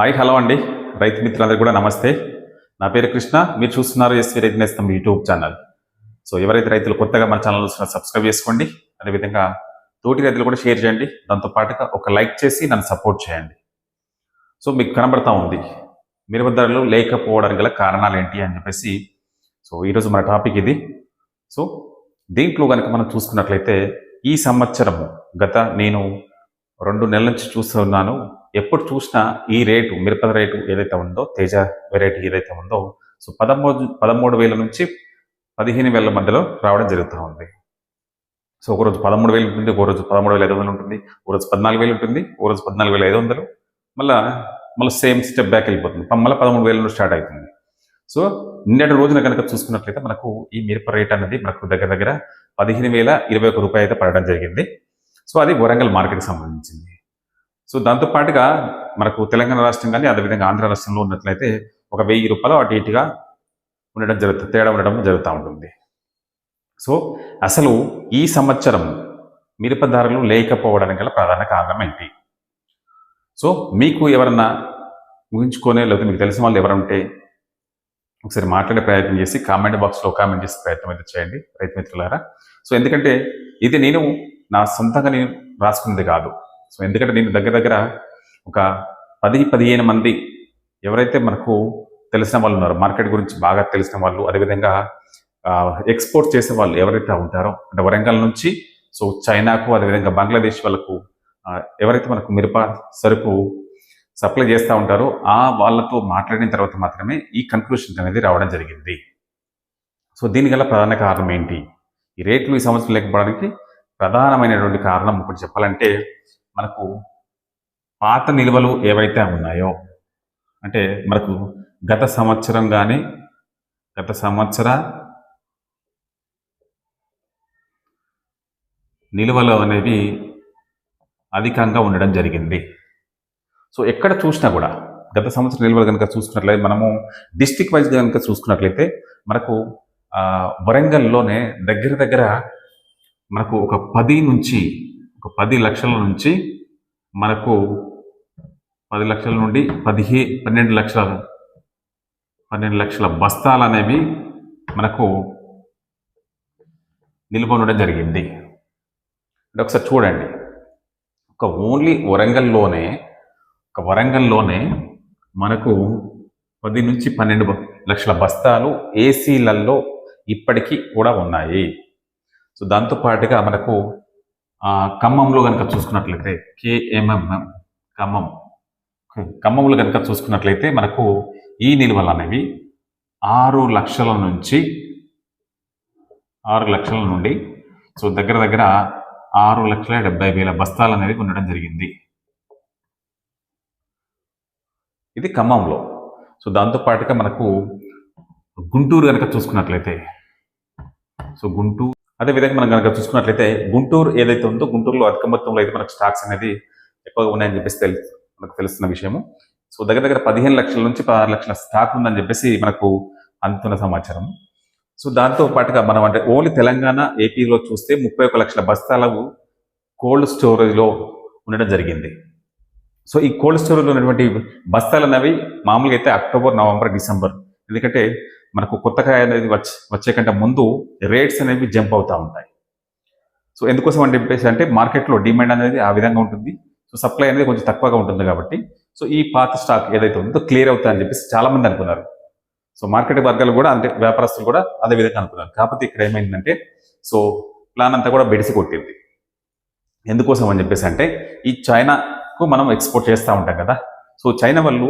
Hi hello అండి. రైతు మిత్రులందరూ కూడా నమస్తే. నా పేరు కృష్ణ. మీరు చూస్తున్నారు ఎస్వి రైతు నేస్తం యూట్యూబ్ ఛానల్. సో ఎవరైతే రైతులు కొత్తగా మన ఛానల్ చూస్తున్నారో సబ్స్క్రైబ్ చేసుకోండి. అదేవిధంగా తోటి రైతులు కూడా షేర్ చేయండి. దాంతో పాటుగా ఒక లైక్ చేసి నన్ను సపోర్ట్ చేయండి. సో మీకు కనబడతా ఉంది. మిరప ధరలు లేకపోవడానికి గల కారణాలు ఏంటి అని చెప్పేసి సో ఈరోజు మన టాపిక్ ఇది. సో దీంట్లో కనుక మనం చూసుకున్నట్లయితే ఈ సంవత్సరం గత నేను రెండు నెలల నుంచి చూస్తున్నాను. ఎప్పుడు చూసినా ఈ రేటు మిరప రేటు ఏదైతే ఉందో తేజ వెరైటీ ఏదైతే ఉందో సో పదమూడు పదమూడు వేల నుంచి పదిహేను వేల మధ్యలో రావడం జరుగుతూ ఉంది. సో ఒకరోజు పదమూడు వేలు ఉంటుంది ఒక రోజు పదమూడు వేల ఐదు వందలు ఉంటుంది ఒక రోజు పద్నాలుగు వేలు ఉంటుంది ఒకరోజు పద్నాలుగు వేల ఐదు వందలు. మళ్ళీ మళ్ళీ సేమ్ స్టెప్ బ్యాక్ వెళ్ళిపోతుంది. మళ్ళీ పదమూడు వేల నుండి స్టార్ట్ అవుతుంది. సో నిన్నటి రోజున కనుక చూసుకున్నట్లయితే మనకు ఈ మిరప రేట్ అనేది మనకు దగ్గర దగ్గర పదిహేను వేల ఇరవై ఒక రూపాయి అయితే పడడం జరిగింది. సో అది వరంగల్ మార్కెట్కి సంబంధించింది. సో దాంతో పాటుగా మనకు తెలంగాణ రాష్ట్రం కానీ అదేవిధంగా ఆంధ్ర రాష్ట్రంలో ఉన్నట్లయితే ఒక వెయ్యి రూపాయలు అటు ఇటుగా ఉండడం జరుగుతుంది తేడా ఉండడం జరుగుతూ ఉంటుంది. సో అసలు ఈ సంవత్సరం మిరప ధరలు లేకపోవడానికి గల ప్రధాన కారణం ఏంటి? సో మీకు ఎవరన్నా ఊహించుకునే లేకపోతే మీకు తెలిసిన వాళ్ళు ఎవరుంటే ఒకసారి మాట్లాడే ప్రయత్నం చేసి కామెంట్ బాక్స్లో కామెంట్ చేసే ప్రయత్నం అయితే చేయండి రైతు మిత్రులారా. సో ఎందుకంటే ఇది నేను నా సొంతంగా నేను రాసుకున్నది కాదు. సో ఎందుకంటే నేను దగ్గర దగ్గర ఒక పది పదిహేను మంది ఎవరైతే మనకు తెలిసిన వాళ్ళు ఉన్నారో మార్కెట్ గురించి బాగా తెలిసిన వాళ్ళు అదేవిధంగా ఎక్స్పోర్ట్ చేసే వాళ్ళు ఎవరైతే ఉంటారో అంటే వరంగల్ నుంచి సో చైనాకు అదేవిధంగా బంగ్లాదేశ్ వాళ్ళకు ఎవరైతే మనకు మిరప సరుకు సప్లై చేస్తూ ఉంటారో ఆ వాళ్ళతో మాట్లాడిన తర్వాత మాత్రమే ఈ కన్క్లూషన్ అనేది రావడం జరిగింది. సో దీనిగల ప్రధాన కారణం ఏంటి? ఈ రేట్లు ఈ సంవత్సరం లేకపోవడానికి ప్రధానమైనటువంటి కారణం ఒకటి చెప్పాలంటే మనకు పాత నిల్వలు ఏవైతే ఉన్నాయో అంటే మనకు గత సంవత్సరం కానీ గత సంవత్సర నిల్వలు అనేవి అధికంగా ఉండడం జరిగింది. సో ఎక్కడ చూసినా కూడా గత సంవత్సరం నిల్వలు కనుక చూసుకున్నట్లయితే మనము డిస్టిక్ వైజ్ కనుక చూసుకున్నట్లయితే మనకు వరంగల్లోనే దగ్గర దగ్గర మనకు ఒక పది నుంచి ఒక పది లక్షల నుంచి మనకు పది లక్షల నుండి పదిహే పన్నెండు లక్షల పన్నెండు లక్షల బస్తాలు అనేవి మనకు నిల్వ ఉండడం జరిగింది. అంటే ఒకసారి చూడండి. ఒక ఓన్లీ వరంగల్లోనే ఒక వరంగల్లోనే మనకు పది నుంచి పన్నెండు లక్షల బస్తాలు ఏసీలల్లో ఇప్పటికీ కూడా ఉన్నాయి. సో దాంతో పాటుగా మనకు ఖమ్మంలో కనుక చూసుకున్నట్లయితే కేఎంఎం ఖమ్మం. ఖమ్మంలో కనుక చూసుకున్నట్లయితే మనకు ఈ నిల్వలు అనేవి ఆరు లక్షల నుంచి ఆరు లక్షల నుండి సో దగ్గర దగ్గర ఆరు లక్షల డెబ్బై వేల బస్తాలు అనేవి ఉండడం జరిగింది. ఇది ఖమ్మంలో. సో దాంతో పాటుగా మనకు గుంటూరు కనుక చూసుకున్నట్లయితే సో గుంటూరు అదే విధంగా మనం కనుక చూసుకున్నట్లయితే గుంటూరు ఏదైతే ఉందో గుంటూరులో అధిక మొత్తంలో అయితే మనకు స్టాక్స్ అనేది ఎక్కువగా ఉన్నాయని చెప్పేసి తెలుసు మనకు తెలుస్తున్న విషయము. సో దగ్గర దగ్గర పదిహేను లక్షల నుంచి పదహారు లక్షల స్టాక్ ఉందని చెప్పేసి మనకు అందుతున్న సమాచారం. సో దాంతో పాటుగా మనం అంటే ఓన్లీ తెలంగాణ ఏపీలో చూస్తే ముప్పై ఒక లక్షల బస్తాలు కోల్డ్ స్టోరేజ్లో ఉండడం జరిగింది. సో ఈ కోల్డ్ స్టోరేజ్లో ఉన్నటువంటి బస్తాలు అనేవి మామూలుగా అయితే అక్టోబర్ నవంబర్ డిసెంబర్. ఎందుకంటే మనకు కొత్త కాయ అనేది వచ్చే వచ్చే కంటే ముందు రేట్స్ అనేవి జంప్ అవుతూ ఉంటాయి. సో ఎందుకోసం అని చెప్పేసి అంటే మార్కెట్లో డిమాండ్ అనేది ఆ విధంగా ఉంటుంది. సో సప్లై అనేది కొంచెం తక్కువగా ఉంటుంది కాబట్టి. సో ఈ పాత స్టాక్ ఏదైతే ఉందో క్లియర్ అవుతుందని చెప్పేసి చాలామంది అనుకున్నారు. సో మార్కెట్ వర్గాలు కూడా అంటే వ్యాపారస్తులు కూడా అదే విధంగా అనుకున్నారు. కాకపోతే ఇక్కడ ఏమైందంటే సో ప్లాన్ అంతా కూడా బెడిసి కొట్టింది. ఎందుకోసం అని చెప్పేసి అంటే ఈ చైనాకు మనం ఎక్స్పోర్ట్ చేస్తూ ఉంటాం కదా. సో చైనా వాళ్ళు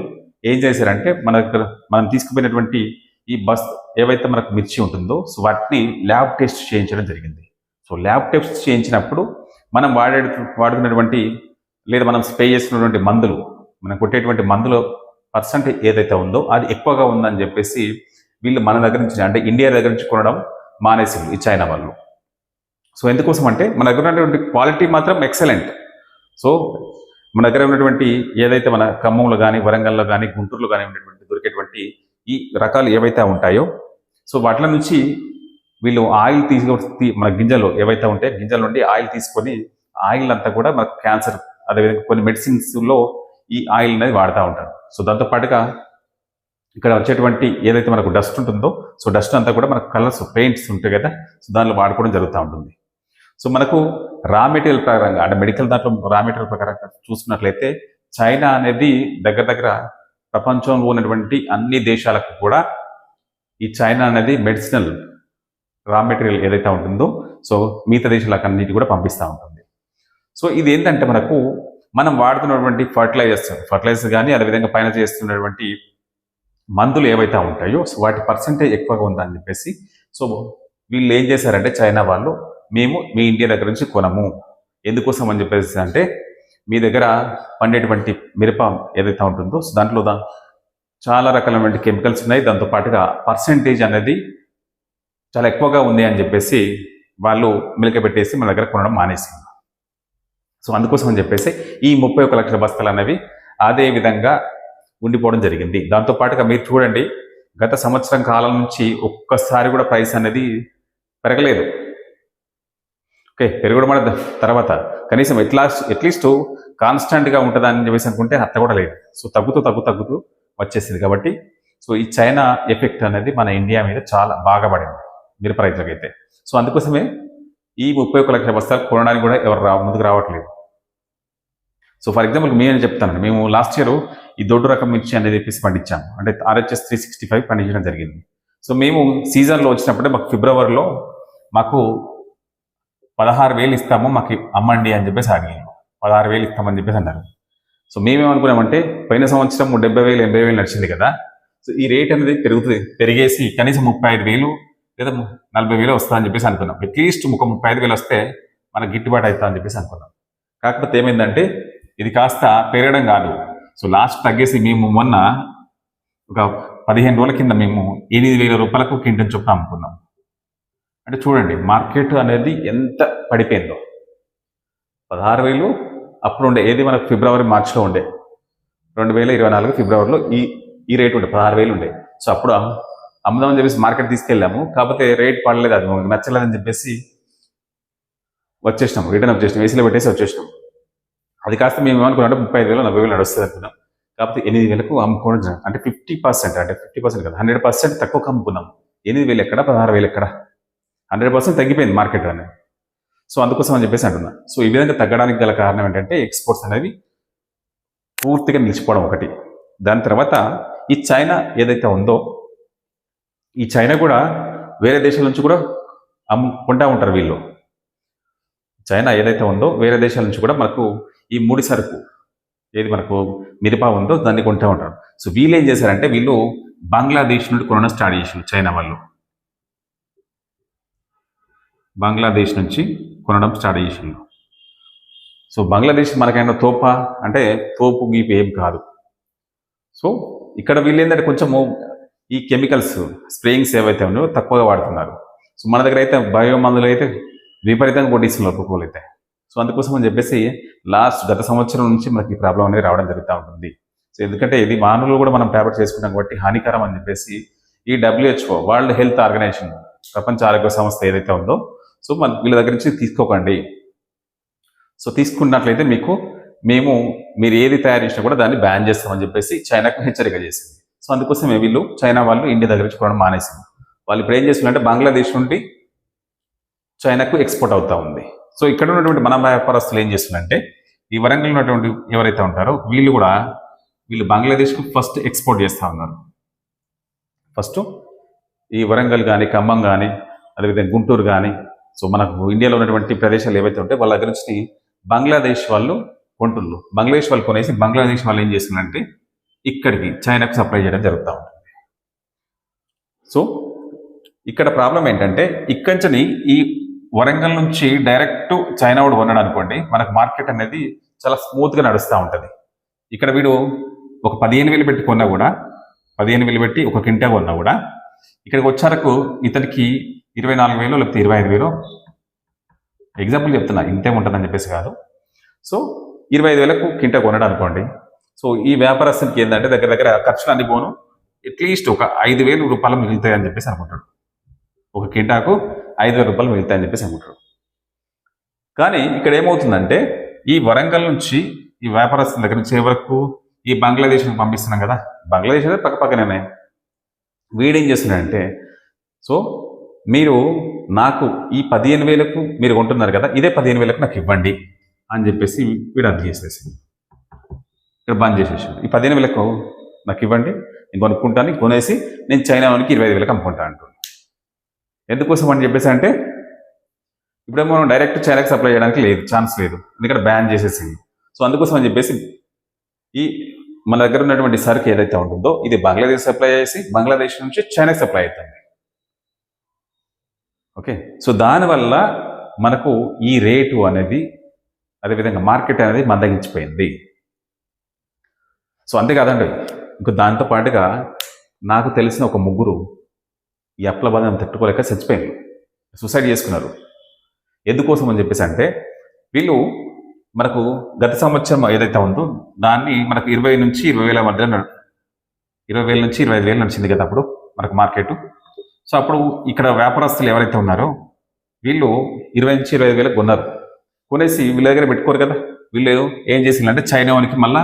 ఏం చేశారంటే మన దగ్గర మనం తీసుకుపోయినటువంటి ఈ బస్ ఏవైతే మనకు మిర్చి ఉంటుందో సో వాటిని ల్యాబ్ టెస్ట్ చేయించడం జరిగింది. సో ల్యాబ్ టెస్ట్ చేయించినప్పుడు మనం వాడే వాడుతున్నటువంటి లేదా మనం స్ప్రే చేసినటువంటి మందులు మనం కొట్టేటువంటి మందుల పర్సంటేజ్ ఏదైతే ఉందో అది ఎక్కువగా ఉందని చెప్పేసి వీళ్ళు మన దగ్గర నుంచి అంటే ఇండియా దగ్గర నుంచి కొనడం మానేసింది ఈ చైనా వాళ్ళు. సో ఎందుకోసం అంటే మన దగ్గర ఉన్నటువంటి క్వాలిటీ మాత్రం ఎక్సలెంట్. సో మన దగ్గర ఉన్నటువంటి ఏదైతే మన ఖమ్మంలో కానీ వరంగల్లో కానీ గుంటూరులో కానీ ఉన్నటువంటి దొరికేటువంటి ఈ రకాలు ఏవైతే ఉంటాయో సో వాటిల నుంచి వీళ్ళు ఆయిల్ తీసుకొని మన గింజలు ఏవైతే ఉంటాయో గింజల నుండి ఆయిల్ తీసుకొని ఆయిల్ అంతా కూడా మనకు క్యాన్సర్ అదేవిధంగా కొన్ని మెడిసిన్స్లో ఈ ఆయిల్ అనేది వాడుతూ ఉంటారు. సో దాంతో పాటుగా ఇక్కడ వచ్చేటువంటి ఏదైతే మనకు డస్ట్ ఉంటుందో సో డస్ట్ అంతా కూడా మనకు కలర్స్ పెయింట్స్ ఉంటాయి కదా సో దానిలో వాడుకోవడం జరుగుతూ ఉంటుంది. సో మనకు రా మెటీరియల్ ప్రకారంగా అంటే మెడికల్ దాంట్లో రా మెటీరియల్ ప్రకారంగా చూసుకున్నట్లయితే చైనా అనేది దగ్గర దగ్గర ప్రపంచంలో ఉన్నటువంటి అన్ని దేశాలకు కూడా ఈ చైనా అనేది మెడిసినల్ రా మెటీరియల్ ఏదైతే ఉంటుందో సో మిగతా దేశాలకు అన్నిటి కూడా పంపిస్తూ ఉంటుంది. సో ఇది ఏంటంటే మనకు మనం వాడుతున్నటువంటి ఫర్టిలైజర్స్ ఫర్టిలైజర్స్ కానీ అదేవిధంగా పైన చేస్తున్నటువంటి మందులు ఏవైతే ఉంటాయో సో వాటి పర్సంటేజ్ ఎక్కువగా ఉందని చెప్పేసి సో వీళ్ళు ఏం చేశారంటే చైనా వాళ్ళు మేము మీ ఇండియా దగ్గర నుంచి కొనము. ఎందుకోసం అని చెప్పేసి అంటే మీ దగ్గర పండేటువంటి మిరప ఏదైతే ఉంటుందో సో దాంట్లో దా చాలా రకాలైనటువంటి కెమికల్స్ ఉన్నాయి. దాంతో పాటుగా పర్సంటేజ్ అనేది చాలా ఎక్కువగా ఉంది అని చెప్పేసి వాళ్ళు మిలక పెట్టేసి మన దగ్గర కొనడం మానేసింది. సో అందుకోసం అని చెప్పేసి ఈ ముప్పై ఒక లక్షల బస్తాలు అనేవి అదే విధంగా ఉండిపోవడం జరిగింది. దాంతోపాటుగా మీరు చూడండి గత సంవత్సరం కాలం నుంచి ఒక్కసారి కూడా ప్రైస్ అనేది పెరగలేదు. ఓకే పెరగడం తర్వాత. కనీసం ఎట్లా అట్లీస్ట్ కాన్స్టెంట్గా ఉంటుందని చెప్పేసి అనుకుంటే అట్లా కూడా లేదు. సో తగ్గుతూ తగ్గు తగ్గుతూ వచ్చేసింది కాబట్టి సో ఈ చైనా ఎఫెక్ట్ అనేది మన ఇండియా మీద చాలా బాగా పడింది మిరప రైతులకైతే సో అందుకోసమే ఈ ముప్పై ఒక్క లక్షల బస్తాలు కొనడానికి కూడా ఎవరు రా ముందుకు రావట్లేదు. సో ఫర్ ఎగ్జాంపుల్ మేము చెప్తాను మేము లాస్ట్ ఇయర్ ఈ దొడ్డు రకం మిర్చి అనేది చెప్పేసి పండించాము. అంటే ఆర్హెచ్ఎస్ త్రీ సిక్స్టీ ఫైవ్ పండించడం జరిగింది. సో మేము సీజన్లో వచ్చినప్పుడే మాకు ఫిబ్రవరిలో మాకు పదహారు వేలు ఇస్తాము మాకు అమ్మండి అని చెప్పేసి అడిగాను పదహారు వేలు ఇస్తామని చెప్పేసి అన్నారు. సో మేమేమనుకున్నామంటే పోయిన సంవత్సరం డెబ్బై వేలు ఎనభై వేలు నడిచింది కదా. సో ఈ రేట్ అనేది పెరుగుతుంది పెరిగేసి కనీసం ముప్పై ఐదు వేలు లేదా నలభై వేలు వస్తుందని చెప్పేసి అనుకున్నాం. అట్లీస్ట్ ఒక ముప్పై ఐదు వేలు వస్తే మనకు గిట్టుబాటు అవుతుంది అని చెప్పేసి అనుకున్నాం. కాకపోతే ఏమైందంటే ఇది కాస్త పెరగడం కాదు. సో లాస్ట్ తగ్గేసి మేము మొన్న ఒక పదిహేను రోజుల కింద మేము ఎనిమిది వేల రూపాయలకు కింటన్ చొప్పున అమ్ముకున్నాం. అంటే చూడండి మార్కెట్ అనేది ఎంత పడిపోయిందో. పదహారు వేలు అప్పుడు ఉండే ఏది మనకు ఫిబ్రవరి మార్చిలో ఉండే. రెండు వేల ఇరవై నాలుగు ఫిబ్రవరిలో ఈ ఈ రేట్ ఉండే పదహారు వేలు ఉండే. సో అప్పుడు అమ్ముదామని చెప్పేసి మార్కెట్ తీసుకెళ్ళాము. కాకపోతే రేట్ పడలేదు అది నచ్చలేదని చెప్పేసి వచ్చేసినాం రిటర్న్ వచ్చేసినాం ఏసీలో పెట్టేసి వచ్చేసినాం. అది కాస్త మేము ఏమనుకున్నాం ముప్పై ఐదు వేలు నలభై వేలు నడుస్తుంది అనుకున్నాం. కాకపోతే ఎనిమిది వేలకు అమ్ముకోవడం అంటే ఫిఫ్టీ పర్సెంట్ అంటే ఫిఫ్టీ పర్సెంట్ కదా హండ్రెడ్ పర్సెంట్ తక్కువ అమ్ముకున్నాం. ఎనిమిది వేలు ఎక్కడ పదహారు వేలు ఎక్కడ? హండ్రెడ్ పర్సెంట్ తగ్గిపోయింది మార్కెట్ అనేది. సో అందుకోసం అని చెప్పేసి అంటున్నా. సో ఈ విధంగా తగ్గడానికి గల కారణం ఏంటంటే ఎక్స్పోర్ట్స్ అనేవి పూర్తిగా నిలిచిపోవడం ఒకటి. దాని తర్వాత ఈ చైనా ఏదైతే ఉందో ఈ చైనా కూడా వేరే దేశాల నుంచి కూడా అమ్ముకుంటా ఉంటారు వీళ్ళు. చైనా ఏదైతే ఉందో వేరే దేశాల నుంచి కూడా మనకు ఈ ముడి సరుకు ఏది మనకు మిరప ఉందో దాన్ని కొంటూ ఉంటారు. సో వీళ్ళు ఏం చేశారంటే వీళ్ళు బంగ్లాదేశ్ నుండి కొనడం స్టార్ట్ చేసారు చైనా వాళ్ళు. బంగ్లాదేశ్ నుంచి కొనడం స్టార్ట్ చేసిండు. సో బంగ్లాదేశ్ మనకైనా తోప? అంటే తోపు గీపు ఏం కాదు. సో ఇక్కడ వీళ్ళు ఏంటంటే కొంచెము ఈ కెమికల్స్ స్ప్రేయింగ్స్ ఏవైతే ఉన్నాయో తక్కువగా వాడుతున్నారు. సో మన దగ్గర అయితే బయో మందులు అయితే విపరీతంగా కొట్టిస్తున్నారు ఒక్కొక్కరు అయితే. సో అందుకోసం అని చెప్పేసి లాస్ట్ గత సంవత్సరం నుంచి మనకి ఈ ప్రాబ్లం అనేది రావడం జరుగుతూ ఉంటుంది. సో ఎందుకంటే ఇది మానవులు కూడా మనం ట్యాబ్లెట్ చేసుకుంటాం కాబట్టి హానికరం అని చెప్పేసి ఈ డబ్ల్యూహెచ్ఓ వరల్డ్ హెల్త్ ఆర్గనైజేషన్ ప్రపంచ ఆరోగ్య సంస్థ ఏదైతే ఉందో సో మన వీళ్ళ దగ్గర నుంచి తీసుకోకండి. సో తీసుకున్నట్లయితే మీకు మేము మీరు ఏది తయారు చేసినా కూడా దాన్ని బ్యాన్ చేస్తామని చెప్పేసి చైనాకు హెచ్చరిక చేసింది. సో అందుకోసమే వీళ్ళు చైనా వాళ్ళు ఇండియా దగ్గర నుంచి కొనడం మానేసింది. వాళ్ళు ఇప్పుడు ఏం చేస్తున్నారంటే బంగ్లాదేశ్ నుండి చైనాకు ఎక్స్పోర్ట్ అవుతా ఉంది. సో ఇక్కడ ఉన్నటువంటి మన వ్యాపారస్తులు ఏం చేస్తున్నారంటే ఈ వరంగల్ ఉన్నటువంటి ఎవరైతే ఉంటారో వీళ్ళు కూడా వీళ్ళు బంగ్లాదేశ్కు ఫస్ట్ ఎక్స్పోర్ట్ చేస్తూ ఉన్నారు. ఫస్ట్ ఈ వరంగల్ కానీ ఖమ్మం కానీ అదేవిధంగా గుంటూరు కానీ సో మనకు ఇండియాలో ఉన్నటువంటి ప్రదేశాలు ఏవైతే ఉంటాయో వాళ్ళ దగ్గర నుంచి బంగ్లాదేశ్ వాళ్ళు కొంటుళ్ళు బంగ్లాదేశ్ వాళ్ళు కొనేసి బంగ్లాదేశ్ వాళ్ళు ఏం చేస్తున్నారంటే ఇక్కడికి చైనాకు సప్లై చేయడం జరుగుతూ ఉంటుంది. సో ఇక్కడ ప్రాబ్లం ఏంటంటే ఇక్కడి నుంచి ఈ వరంగల్ నుంచి డైరెక్ట్ చైనా వాడు కొన్నాడు అనుకోండి మనకు మార్కెట్ అనేది చాలా స్మూత్గా నడుస్తూ ఉంటుంది. ఇక్కడ వీడు ఒక పదిహేను వేలు పెట్టి కొన్నా కూడా పదిహేను వేలు పెట్టి ఒక కింటా కొన్నా కూడా ఇక్కడికి వచ్చారకు ఇతనికి ఇరవై నాలుగు వేలు లేకపోతే ఇరవై ఐదు వేలు. ఎగ్జాంపుల్ చెప్తున్నా ఇంతే ఉంటుందని చెప్పేసి కాదు. సో ఇరవై ఐదు వేలకు కింట కొనడం అనుకోండి సో ఈ వ్యాపారస్తునికి ఏంటంటే దగ్గర దగ్గర ఖర్చులు అన్ని పోను అట్లీస్ట్ ఒక ఐదు వేలు రూపాయలు మిగులుతాయని చెప్పేసి అనుకుంటాడు. ఒక కింటాకు ఐదు వేల రూపాయలు మిగులుతాయని చెప్పేసి అనుకుంటాడు. కానీ ఇక్కడ ఏమవుతుందంటే ఈ వరంగల్ నుంచి ఈ వ్యాపారస్తుల దగ్గర నుంచి వరకు ఈ బంగ్లాదేశ్కి పంపిస్తున్నాం కదా. బంగ్లాదేశ్ అనేది పక్క పక్కనే వీడేం చేస్తున్నాడంటే సో మీరు నాకు ఈ పదిహేను వేలకు మీరు కొంటున్నారు కదా ఇదే పదిహేను వేలకు నాకు ఇవ్వండి అని చెప్పేసి వీడు అది చేసేసి ఇక్కడ బంద్ చేసేసాడు. ఈ పదిహేను వేలకు నాకు ఇవ్వండి నేను కొనుక్కుంటాను కొనేసి నేను చైనా వానికి ఇరవై ఐదు వేలకు అమ్ముకుంటా అంటున్నాను ఎందుకోసం అని చెప్పేసి అంటే ఇప్పుడే మనం డైరెక్ట్ చైనాకి సప్లై చేయడానికి లేదు ఛాన్స్ లేదు. ఎందుకంటే బ్యాన్ చేసేసింది సో అందుకోసం అని చెప్పేసి ఈ మన దగ్గర ఉన్నటువంటి సరుకు ఏదైతే ఉంటుందో ఇది బంగ్లాదేశ్ సప్లై చేసి బంగ్లాదేశ్ నుంచి చైనాకి సప్లై అవుతుంది. ఓకే? సో దానివల్ల మనకు ఈ రేటు అనేది అదేవిధంగా మార్కెట్ అనేది మందగించిపోయింది. సో అంతేకాదండి ఇంకా దాంతో పాటుగా నాకు తెలిసిన ఒక ముగ్గురు ఈ అప్ల బాధను తట్టుకోలేక చచ్చిపోయింది సూసైడ్ చేసుకున్నారు. ఎందుకోసం అని చెప్పేసి అంటే వీళ్ళు మనకు గత సంవత్సరం ఏదైతే ఉందో దాన్ని మనకు ఇరవై నుంచి ఇరవై వేల మధ్య ఇరవై వేల నుంచి ఇరవై ఐదు వేలు నడిచింది కదా అప్పుడు మనకు మార్కెట్. సో అప్పుడు ఇక్కడ వ్యాపారస్తులు ఎవరైతే ఉన్నారో వీళ్ళు ఇరవై నుంచి ఇరవై ఐదు వేలకు కొన్నారు. కొనేసి వీళ్ళ దగ్గర పెట్టుకోరు కదా. వీళ్ళు ఏం చేసిందంటే చైనా వానికి మళ్ళా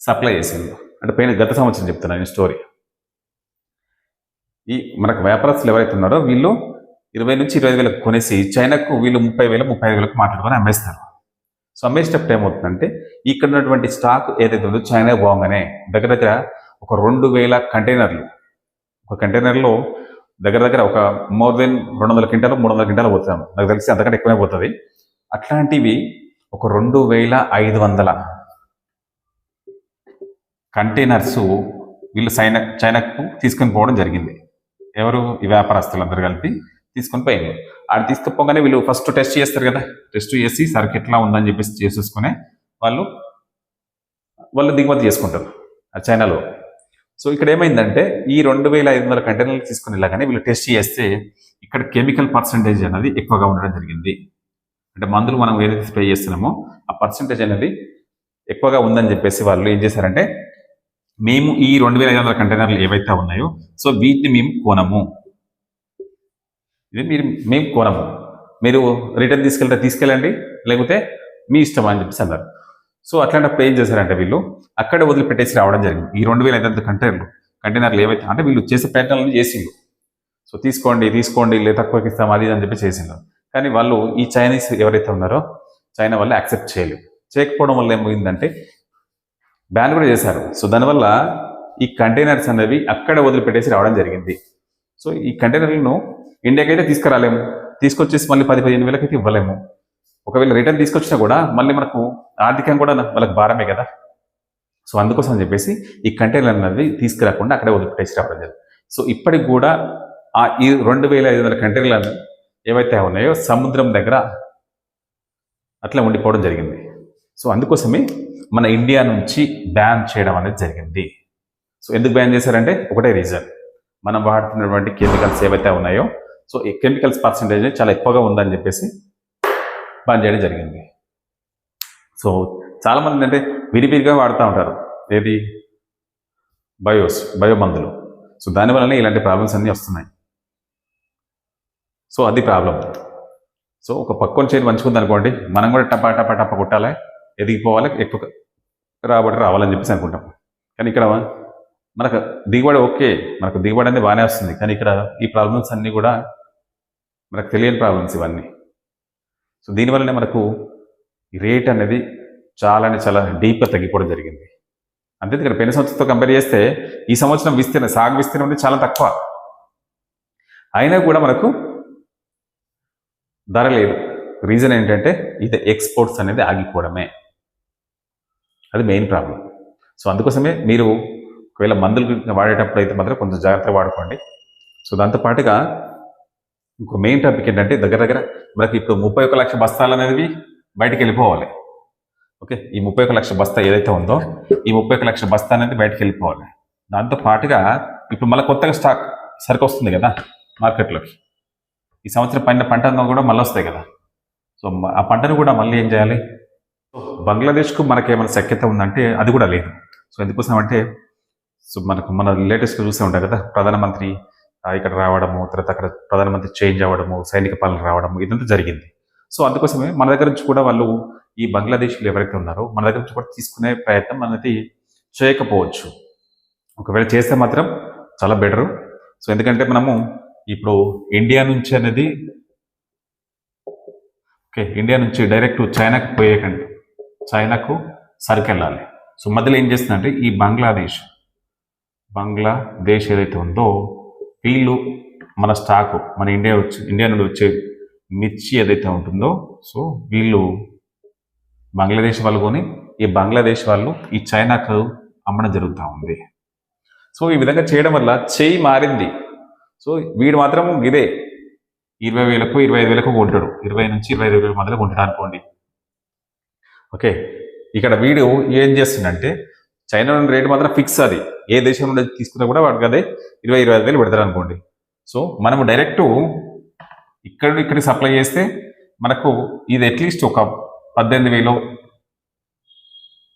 సప్లై చేసింది అంటే పైన గత సంవత్సరం చెప్తున్నాను నేను స్టోరీ. ఈ మనకు వ్యాపారస్తులు ఎవరైతే ఉన్నారో వీళ్ళు ఇరవై నుంచి ఇరవై వేలకు కొనేసి చైనాకు వీళ్ళు ముప్పై వేల ముప్పై ఐదు వేలకు మాట్లాడుకొని అమ్మేస్తారు. సో అమ్మేసేటప్పుడు ఏమవుతుందంటే ఇక్కడ ఉన్నటువంటి స్టాక్ ఏదైతే ఉందో చైనా పోగానే దగ్గర దగ్గర ఒక రెండు వేల కంటైనర్లు. ఒక కంటైనర్లో దగ్గర దగ్గర ఒక మోర్ దెన్ రెండు వందల క్వింటాలు మూడు వందల క్వింటాలు పోతాం. నాకు తెలిసి అంతకంటే ఎక్కువనే పోతుంది. అట్లాంటివి ఒక రెండు వేల ఐదు వందల కంటైనర్స్ వీళ్ళు చైనా చైనాకు తీసుకొని పోవడం జరిగింది. ఎవరు? ఈ వ్యాపారస్తులందరూ కలిపి తీసుకొని పోయింది ఆడ తీసుకుపోగానే వీళ్ళు ఫస్ట్ టెస్ట్ చేస్తారు కదా. టెస్ట్ చేసి సరుకు ఎట్లా ఉందని చెప్పేసి చేసేసుకునే వాళ్ళు వాళ్ళు దిగుమతి చేసుకుంటారు. ఆ చైనాలో. సో ఇక్కడ ఏమైందంటే ఈ రెండు వేల ఐదు వందల కంటైనర్లు తీసుకుని వెళ్ళగానే వీళ్ళు టెస్ట్ చేస్తే ఇక్కడ కెమికల్ పర్సంటేజ్ అనేది ఎక్కువగా ఉండడం జరిగింది. అంటే మందులు మనం ఏదైతే స్ప్రే చేస్తున్నామో ఆ పర్సంటేజ్ అనేది ఎక్కువగా ఉందని చెప్పేసి వాళ్ళు ఏం చేశారంటే మేము ఈ రెండు వేల ఐదు వందల కంటైనర్లు ఏవైతే ఉన్నాయో సో వీటిని మేము కొనము. ఇది మీరు మేము కొనము. మీరు రిటర్న్ తీసుకెళ్తే తీసుకెళ్ళండి. లేకపోతే మీ ఇష్టం అని చెప్పేసి అన్నారు. సో అట్లాంటి ఏం చేశారంటే వీళ్ళు అక్కడే వదిలిపెట్టేసి రావడం జరిగింది. ఈ రెండు వేల ఐదు కంటైనర్లు కంటైనర్లు ఏవైతే అంటే వీళ్ళు చేసే ప్రయత్నాలను చేసిండు సో తీసుకోండి తీసుకోండి లేదు తక్కువకి ఇస్తాం అది అని చెప్పి చేసిండు కానీ వాళ్ళు ఈ చైనీస్ ఎవరైతే ఉన్నారో చైనా వాళ్ళు యాక్సెప్ట్ చేయలేదు. చేయకపోవడం వల్ల ఏమైందంటే బ్యాన్ కూడా చేశారు. సో దానివల్ల ఈ కంటైనర్స్ అనేవి అక్కడ వదిలిపెట్టేసి రావడం జరిగింది. సో ఈ కంటైనర్లను ఇండియాకి అయితే తీసుకురాలేము. తీసుకొచ్చేసి మళ్ళీ పది పదిహేను వేలకి అయితే ఇవ్వలేము. ఒకవేళ రిటర్న్ తీసుకొచ్చినా కూడా మళ్ళీ మనకు ఆర్థికంగా కూడా వాళ్ళకి భారమే కదా. సో అందుకోసం అని చెప్పేసి ఈ కంటైనర్ అనేది తీసుకురాకుండా అక్కడే వదిలిపెట్టేసి రావడం జరిగింది. సో ఇప్పటికి కూడా ఆ ఈ రెండు వేల ఐదు వందల కంటైనర్లు ఏవైతే ఉన్నాయో సముద్రం దగ్గర అట్లా ఉండిపోవడం జరిగింది. సో అందుకోసమే మన ఇండియా నుంచి బ్యాన్ చేయడం అనేది జరిగింది. సో ఎందుకు బ్యాన్ చేశారంటే ఒకటే రీజన్ మనం వాడుతున్నటువంటి కెమికల్స్ ఏవైతే ఉన్నాయో సో ఈ కెమికల్స్ పర్సంటేజ్ చాలా ఎక్కువగా ఉందని చెప్పేసి బ్యాన్ చేయడం జరిగింది. సో చాలామంది అంటే విరివిరిగా వాడుతూ ఉంటారు. ఏది? బయోస్ బయో మందులు సో దానివల్లనే ఇలాంటి ప్రాబ్లమ్స్ అన్నీ వస్తున్నాయి. సో అది ప్రాబ్లం సో ఒక పక్కన చేతి మంచుకుంది అనుకోండి మనం కూడా టపా టపా టపా కొట్టాలి? ఎదిగిపోవాలి? ఎక్కువ రాబడి రావాలని చెప్పేసి అనుకుంటాం. కానీ ఇక్కడ మనకు దిగుబడి ఓకే. మనకు దిగుబడి అనేది బాగానే వస్తుంది. కానీ ఇక్కడ ఈ ప్రాబ్లమ్స్ అన్నీ కూడా మనకు తెలియని ప్రాబ్లమ్స్ ఇవన్నీ. సో దీనివల్లనే మనకు రేట్ అనేది చాలా చాలా డీప్గా తగ్గిపోవడం జరిగింది. అంతే ఇక్కడ పోయిన సంవత్సరంతో కంపేర్ చేస్తే ఈ సంవత్సరం విస్తీర్ణం సాగు విస్తీర్ణం అనేది చాలా తక్కువ. అయినా కూడా మనకు ధర లేదు. రీజన్ ఏంటంటే ఇది ఎక్స్పోర్ట్స్ అనేది ఆగిపోవడమే. అది మెయిన్ ప్రాబ్లం. సో అందుకోసమే మీరు ఒకవేళ మందులు వాడేటప్పుడు అయితే మాత్రం కొంచెం జాగ్రత్తగా వాడుకోండి. సో దాంతో పాటుగా ఇంకో మెయిన్ టాపిక్ ఏంటంటే దగ్గర దగ్గర మనకి ఇప్పుడు ముప్పై ఒక లక్ష బస్తాలు అనేవి బయటకు వెళ్ళిపోవాలి. ఓకే ఈ ముప్పై ఒక లక్ష బస్తా ఏదైతే ఉందో ఈ ముప్పై ఒక లక్ష బస్తా అనేది బయటికి వెళ్ళిపోవాలి. దాంతో పాటుగా ఇప్పుడు మళ్ళీ కొత్తగా స్టాక్ సరికి వస్తుంది కదా మార్కెట్లోకి. ఈ సంవత్సరం పండిన పంట అంతా కూడా మళ్ళీ వస్తాయి కదా. సో ఆ పంటను కూడా మళ్ళీ ఏం చేయాలి? బంగ్లాదేశ్కు మనకి ఏమైనా శక్యత ఉందంటే అది కూడా లేదు. సో ఎందుకోసం అంటే సో మనకు మన లేటెస్ట్గా చూసే ఉంటాయి కదా ప్రధానమంత్రి ఇక్కడ రావడము తర్వాత అక్కడ ప్రధానమంత్రి చేంజ్ అవ్వడము సైనిక పాలన రావడము ఇదంతా జరిగింది. సో అందుకోసమే మన దగ్గర నుంచి కూడా వాళ్ళు ఈ బంగ్లాదేశీలు ఎవరైతే ఉన్నారో మన దగ్గర నుంచి కూడా తీసుకునే ప్రయత్నం అనేది చేయకపోవచ్చు. ఒకవేళ చేస్తే మాత్రం చాలా బెటరు. సో ఎందుకంటే మనము ఇప్పుడు ఇండియా నుంచి అనేది ఓకే ఇండియా నుంచి డైరెక్ట్ చైనాకు పోయేకండి. చైనాకు సరికెళ్ళాలి. సో మధ్యలో ఏం చేస్తుందంటే ఈ బంగ్లాదేశ్ బంగ్లాదేశ్ ఏదైతే ఉందో వీళ్ళు మన స్టాకు మన ఇండియా వచ్చి ఇండియా నుండి వచ్చే మిర్చి ఏదైతే ఉంటుందో సో వీళ్ళు బంగ్లాదేశ్ వాళ్ళు కొని ఈ బంగ్లాదేశ్ వాళ్ళు ఈ చైనాకు అమ్మడం జరుగుతూ ఉంది. సో ఈ విధంగా చేయడం వల్ల చేయి మారింది. సో వీడు మాత్రం ఇదే ఇరవై వేలకు ఇరవై ఐదు వేలకు కొంటాడు. ఇరవై నుంచి ఇరవై ఐదు వేల మధ్యలో కొంటాడు అనుకోండి. ఓకే? ఇక్కడ వీడు ఏం చేస్తుందంటే చైనా నుండి రేటు మాత్రం ఫిక్స్ అది. ఏ దేశం నుండి తీసుకున్నా కూడా వాడికి అదే ఇరవై ఇరవై ఐదు వేలు పెడతారు అనుకోండి సో మనము డైరెక్ట్ ఇక్కడ ఇక్కడికి సప్లై చేస్తే మనకు ఇది అట్లీస్ట్ ఒక పద్దెనిమిది వేలు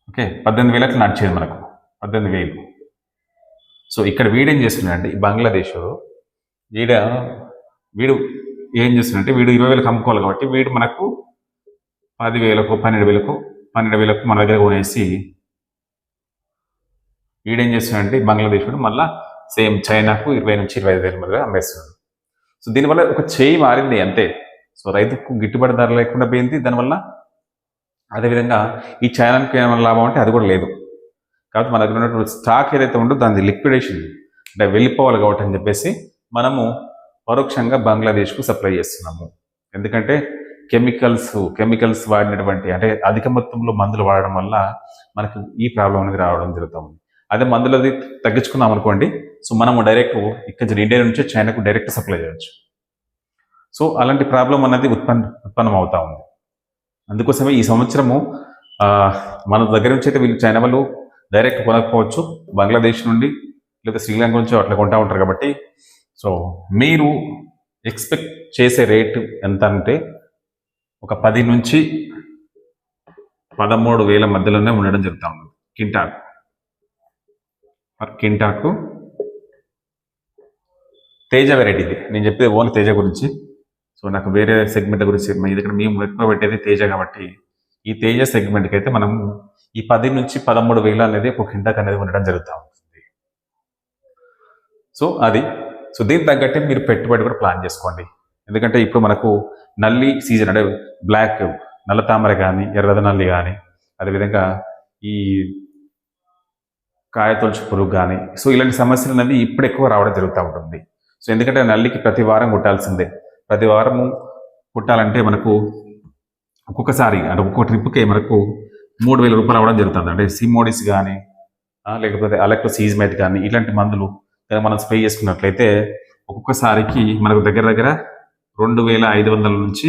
ఓకే పద్దెనిమిది వేలకు నడిచేది మనకు. పద్దెనిమిది వేలు. సో ఇక్కడ వీడేం చేస్తున్నాడంటే ఈ బంగ్లాదేశ్ వీడ వీడు ఏం చేస్తున్నాడంటే వీడు ఇరవై వేలకు అమ్ముకోవాలి కాబట్టి వీడు మనకు పదివేలకు పన్నెండు వేలకు పన్నెండు వేలకు మన దగ్గర కొనేసి ఈడేం చేస్తున్నాడంటే బంగ్లాదేశ్ కూడా మళ్ళీ సేమ్ చైనాకు ఇరవై నుంచి ఇరవై ఐదు వేల మధ్య అమ్మేస్తున్నాడు. సో దీనివల్ల ఒక చేయి మారింది అంతే. సో రైతుకు గిట్టుబాటు ధర లేకుండా పోయింది. దానివల్ల అదేవిధంగా ఈ చైనాకి ఏమైనా లాభం అంటే అది కూడా లేదు. కాబట్టి మన దగ్గర ఉన్నటువంటి స్టాక్ ఏదైతే ఉందో దాని లిక్విడేషన్. అంటే వెళ్ళిపోవాలి కాబట్టి అని చెప్పేసి మనము పరోక్షంగా బంగ్లాదేశ్కు సప్లై చేస్తున్నాము. ఎందుకంటే కెమికల్స్ కెమికల్స్ వాడినటువంటి అంటే అధిక మొత్తంలో మందులు వాడడం వల్ల మనకు ఈ ప్రాబ్లం అనేది రావడం జరుగుతుంది అదే మందులది తగ్గించుకున్నాం అనుకోండి సో మనము డైరెక్ట్ ఇక్కడ నుంచి ఇండియా నుంచి చైనాకు డైరెక్ట్ సప్లై చేయవచ్చు సో అలాంటి ప్రాబ్లం అనేది ఉత్పన్న ఉత్పన్నం అవుతా ఉంది. అందుకోసమే ఈ సంవత్సరము మన దగ్గర నుంచి అయితే వీళ్ళు చైనా వాళ్ళు డైరెక్ట్ కొనకపోవచ్చు. బంగ్లాదేశ్ నుండి లేదా శ్రీలంక నుంచి అట్లా కొంటా ఉంటారు కాబట్టి సో మీరు ఎక్స్పెక్ట్ చేసే రేటు ఎంత అంటే ఒక పది నుంచి పదమూడు వేల మధ్యలోనే ఉండడం జరుగుతూ ఉంది. కింటాకు కింటాకు తేజ వెరైటీది నేను చెప్పేది ఓన్లీ తేజ గురించి. సో నాకు వేరే సెగ్మెంట్ గురించి ఎందుకంటే మేము ఎక్కువ పెట్టేది తేజ కాబట్టి ఈ తేజ సెగ్మెంట్కి అయితే మనం ఈ పది నుంచి పదమూడు వేలు అనేది ఒక కింటాక్ అనేది ఉండడం జరుగుతూ ఉంటుంది. సో అది. సో దీనికి తగ్గట్టే మీరు పెట్టుబడి కూడా ప్లాన్ చేసుకోండి. ఎందుకంటే ఇప్పుడు మనకు నల్లి సీజన్ అంటే బ్లాక్ నల్ల తామర కానీ ఎర్రద నల్లి కానీ అదేవిధంగా ఈ కాయతొలుచు పురుగు కానీ సో ఇలాంటి సమస్యలు అనేది ఇప్పుడు ఎక్కువ రావడం జరుగుతూ ఉంటుంది. సో ఎందుకంటే నల్లికి ప్రతి వారం కుట్టాల్సిందే ప్రతి వారము కుట్టాలంటే మనకు ఒక్కొక్కసారి అంటే ఒక్కొక్క ట్రిప్కి మనకు మూడు వేల రూపాయలు అవ్వడం జరుగుతుంది. అంటే సిమోడిస్ కానీ లేకపోతే అలెక్ట్రో సీజ్మేట్ కానీ ఇలాంటి మందులు మనం స్ప్రే చేసుకున్నట్లయితే ఒక్కొక్కసారికి మనకు దగ్గర దగ్గర రెండు వేల ఐదు వందల నుంచి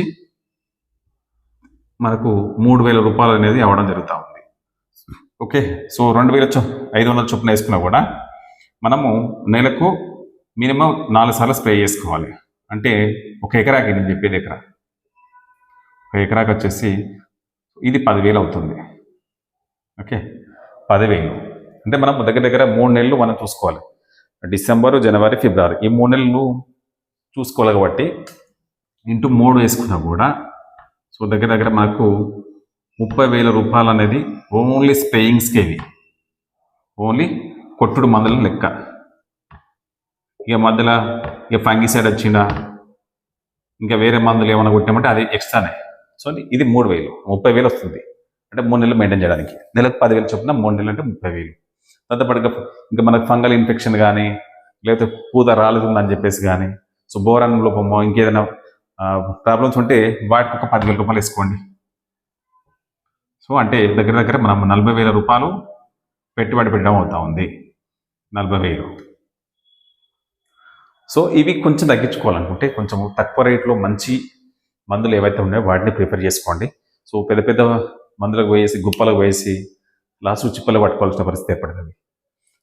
మనకు మూడు వేల రూపాయలు అనేది అవ్వడం జరుగుతూ ఉంది. ఓకే సో రెండు వేల ఐదు వందల చొప్పున వేసుకున్నా కూడా మనము నెలకు మినిమం నాలుగు సార్లు స్ప్రే చేసుకోవాలి. అంటే ఒక ఎకరాకి నేను చెప్పేది ఎకరా. ఒక ఎకరాకి వచ్చేసి ఇది పదివేలు అవుతుంది. ఓకే పదివేలు. అంటే మనం దగ్గర దగ్గర మూడు నెలలు మనం చూసుకోవాలి. డిసెంబరు జనవరి ఫిబ్రవరి ఈ మూడు నెలలు చూసుకోవాలి కాబట్టి ఇంటూ మూడు వేసుకున్నా కూడా సో దగ్గర దగ్గర మనకు ముప్పై వేల రూపాయలు అనేది ఓన్లీ స్పేయింగ్స్కి ఇవి ఓన్లీ కొట్టుడు మందుల లెక్క. ఇక మధ్యలో ఇక ఫంగిసైడ్ వచ్చిందా? ఇంకా వేరే మందులు ఏమైనా కొట్టామంటే అది ఎక్స్ట్రానే సో ఇది మూడు వేలు. ముప్పై వేలు వస్తుంది. అంటే మూడు నెలలు మెయింటైన్ చేయడానికి. నెలకు పదివేలు చొప్పున మూడు నెలలు అంటే ముప్పై వేలు. దాంతోపాటు ఇంకా మనకు ఫంగల్ ఇన్ఫెక్షన్ కానీ లేకపోతే పూత రాలుతుందని చెప్పేసి కానీ సో బోరాన్ లోపమో ఇంకేదైనా ప్రాబ్లమ్స్ ఉంటే వాటికి ఒక పదివేల రూపాయలు వేసుకోండి. సో అంటే దగ్గర దగ్గర మనం నలభై వేల రూపాయలు పెట్టుబడి పెట్టడం అవుతా ఉంది. నలభై వేలు. సో ఇవి కొంచెం తగ్గించుకోవాలనుకుంటే కొంచెం తక్కువ రేట్లో మంచి మందులు ఏవైతే ఉన్నాయో వాటిని ప్రిఫర్ చేసుకోండి. సో పెద్ద పెద్ద మందులకు పోయేసి గుప్పలకు పోయేసి లాస్ట్ చిప్పలు పట్టుకోవాల్సిన పరిస్థితి ఏర్పడుతుంది.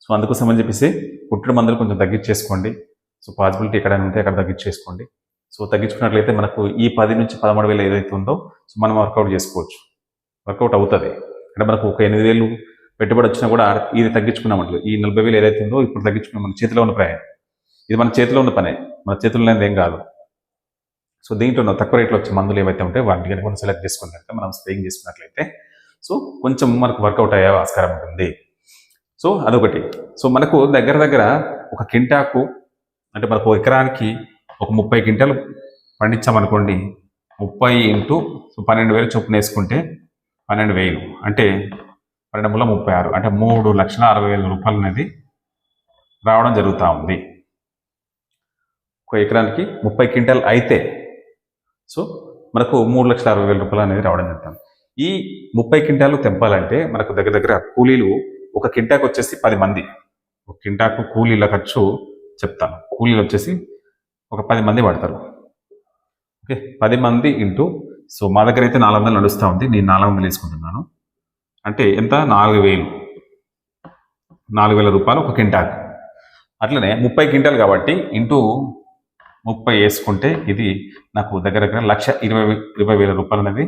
సో అందుకోసం అని చెప్పేసి పుట్టిన మందులు కొంచెం తగ్గించేసుకోండి. సో పాసిబిలిటీ ఎక్కడైనా ఉంటే అక్కడ తగ్గించేసుకోండి. సో తగ్గించుకున్నట్లయితే మనకు ఈ పది నుంచి పదమూడు వేలు ఏదైతే ఉందో సో మనం వర్కౌట్ చేసుకోవచ్చు. వర్కౌట్ అవుతుంది. అంటే మనకు ఒక ఎనిమిది వేలు పెట్టుబడి వచ్చినా కూడా ఇది తగ్గించుకున్నామంటే ఈ నలభై వేలు ఏదైతే ఉందో ఇప్పుడు తగ్గించుకున్నాం మన చేతిలో ఉన్న ప్రయాణం. ఇది మన చేతిలో ఉన్న పనే. మన చేతిలో లేనిది ఏం కాదు. సో దీంట్లో ఉన్న తక్కువ రేట్లో వచ్చే మందులు ఏవైతే ఉంటాయో వాటిని కనుక మనం సెలెక్ట్ చేసుకున్నట్లయితే మనం స్ప్రేయింగ్ చేసుకున్నట్లయితే సో కొంచెం మనకు వర్కౌట్ అయ్యే ఆస్కారం ఉంటుంది. సో అదొకటి. సో మనకు దగ్గర దగ్గర ఒక కింటాకు అంటే మనకు ఎకరానికి ఒక ముప్పై క్వింటాలు పండించామనుకోండి ముప్పై ఇంటూ పన్నెండు వేలు చొప్పున వేసుకుంటే పన్నెండు వేలు. అంటే పన్నెండు మూల ముప్పై ఆరు. అంటే మూడు లక్షల అరవై వేల రూపాయలు అనేది రావడం జరుగుతూ ఉంది. ఒక ఎకరానికి ముప్పై క్వింటాల్ అయితే సో మనకు మూడు లక్షల అరవై వేల రూపాయలు అనేది రావడం జరుగుతుంది. ఈ ముప్పై క్వింటాలు తెంపాలంటే మనకు దగ్గర దగ్గర కూలీలు ఒక కింటాకు వచ్చేసి పది మంది. ఒక కింటాకు కూలీల ఖర్చు చెప్తాను. కూలీలు వచ్చేసి ఒక పది మంది పడతారు ఓకే? పది మంది ఇంటూ సో మా దగ్గర అయితే నాలుగు వందలు నడుస్తూ ఉంది. నేను నాలుగు వందలు వేసుకుంటున్నాను. అంటే ఎంత? నాలుగు వేలు. నాలుగు వేల రూపాయలు ఒక కింటాకు అట్లనే ముప్పై క్వింటాలు కాబట్టి ఇంటూ ముప్పై వేసుకుంటే ఇది నాకు దగ్గర దగ్గర లక్ష ఇరవై ఇరవై వేల రూపాయలు అనేది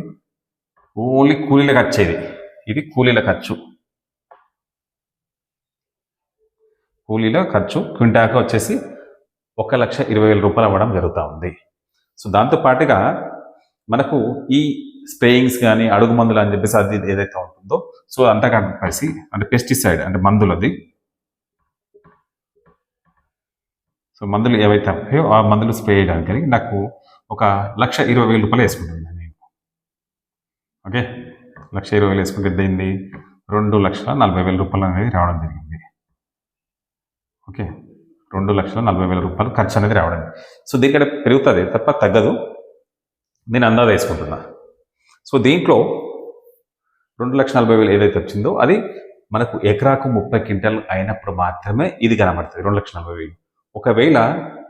ఓన్లీ కూలీల ఖర్చు ఇది కూలీల ఖర్చు. కూలీల ఖర్చు క్వింటాకు వచ్చేసి ఒక లక్ష ఇరవై వేల రూపాయలు అవ్వడం జరుగుతూ ఉంది. సో దాంతో పాటుగా మనకు ఈ స్ప్రేయింగ్స్ కానీ అడుగు మందులు అని చెప్పేసి అది ఏదైతే ఉంటుందో సో అంతా కలిపేసి అంటే పెస్టిసైడ్ అంటే మందులు అది సో మందులు ఏవైతే ఉంటాయో ఆ మందులు స్ప్రే చేయడానికి నాకు ఒక లక్ష ఇరవై వేల రూపాయలు వేసుకుంటున్నాను నేను. ఓకే? లక్ష ఇరవై వేలు వేసుకుంటే దీన్ని రెండు లక్షల నలభై వేల రూపాయలు అనేది రావడం జరిగింది. ఓకే? రెండు లక్షల నలభై వేల రూపాయలు ఖర్చు అనేది రావడం. సో దీనికంటే పెరుగుతుంది తప్ప తగ్గదు. నేను అందా వేసుకుంటున్నా. సో దీంట్లో రెండు లక్షల నలభై వేలు ఏదైతే వచ్చిందో అది మనకు ఎకరాకు ముప్పై క్వింటల్ అయినప్పుడు మాత్రమే ఇది కనబడుతుంది రెండు లక్షల నలభై వేలు. ఒకవేళ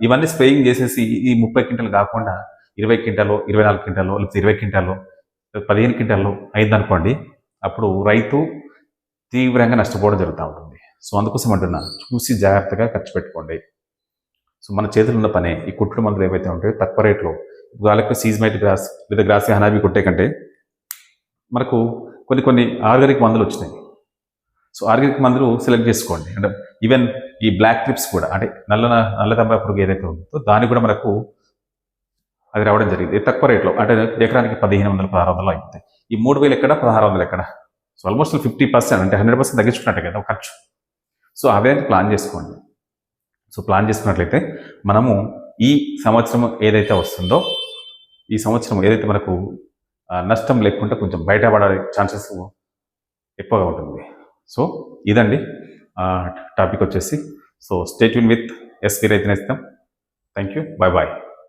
ఇవన్నీ స్ప్రేయింగ్ చేసేసి ఈ ముప్పై క్వింటల్ కాకుండా ఇరవై క్వింటాలు ఇరవై నాలుగు క్వింటాలు లేకపోతే ఇరవై క్వింటాలు పదిహేను క్వింటాలు అయిందనుకోండి అప్పుడు రైతు తీవ్రంగా నష్టపోవడం జరుగుతూ ఉంటుంది. సో అందుకోసం అంటున్నా చూసి జాగ్రత్తగా ఖర్చు పెట్టుకోండి. సో మన చేతులు ఉన్న పనే ఈ కుట్లు మందులు ఏవైతే ఉంటాయో తక్కువ రేట్లో వాళ్ళకి సీజ్మైట్ గ్రాస్ లేదా గ్రాసి హనాబీ కొట్టే కంటే మనకు కొన్ని కొన్ని ఆర్గానిక్ మందులు వచ్చినాయి. సో ఆర్గానిక్ మందులు సెలెక్ట్ చేసుకోండి. అంటే ఈవెన్ ఈ బ్లాక్ క్లిప్స్ కూడా అంటే నల్ల నల్ల తంబా పురుగు ఏదైతే ఉందో దాన్ని కూడా మనకు అది రావడం జరిగింది. తక్కువ రేట్లో అంటే ఎకరానికి పదిహేను వందలు పదహారు వందలు అయిపోతాయి. ఈ మూడు వేలు ఎక్కడ పదహారు వందలు ఎక్కడ? సో ఆల్మోస్ట్ ఫిఫ్టీ పర్సెంట్ అంటే హండ్రెడ్ పర్సెంట్ తగ్గించుకున్నట్టే కదా ఖర్చు. సో అవే ప్లాన్ చేసుకోండి. సో ప్లాన్ చేసుకున్నట్లయితే మనము ఈ సంవత్సరం ఏదైతే వస్తుందో ఈ సంవత్సరం ఏదైతే మనకు నష్టం లేకుండా కొంచెం బయటపడే ఛాన్సెస్ ఎక్కువగా ఉంటుంది. సో ఇదండి టాపిక్ వచ్చేసి. సో స్టేట్ విత్ ఎస్పీ రైతు నేస్తాం. Thank you bye bye.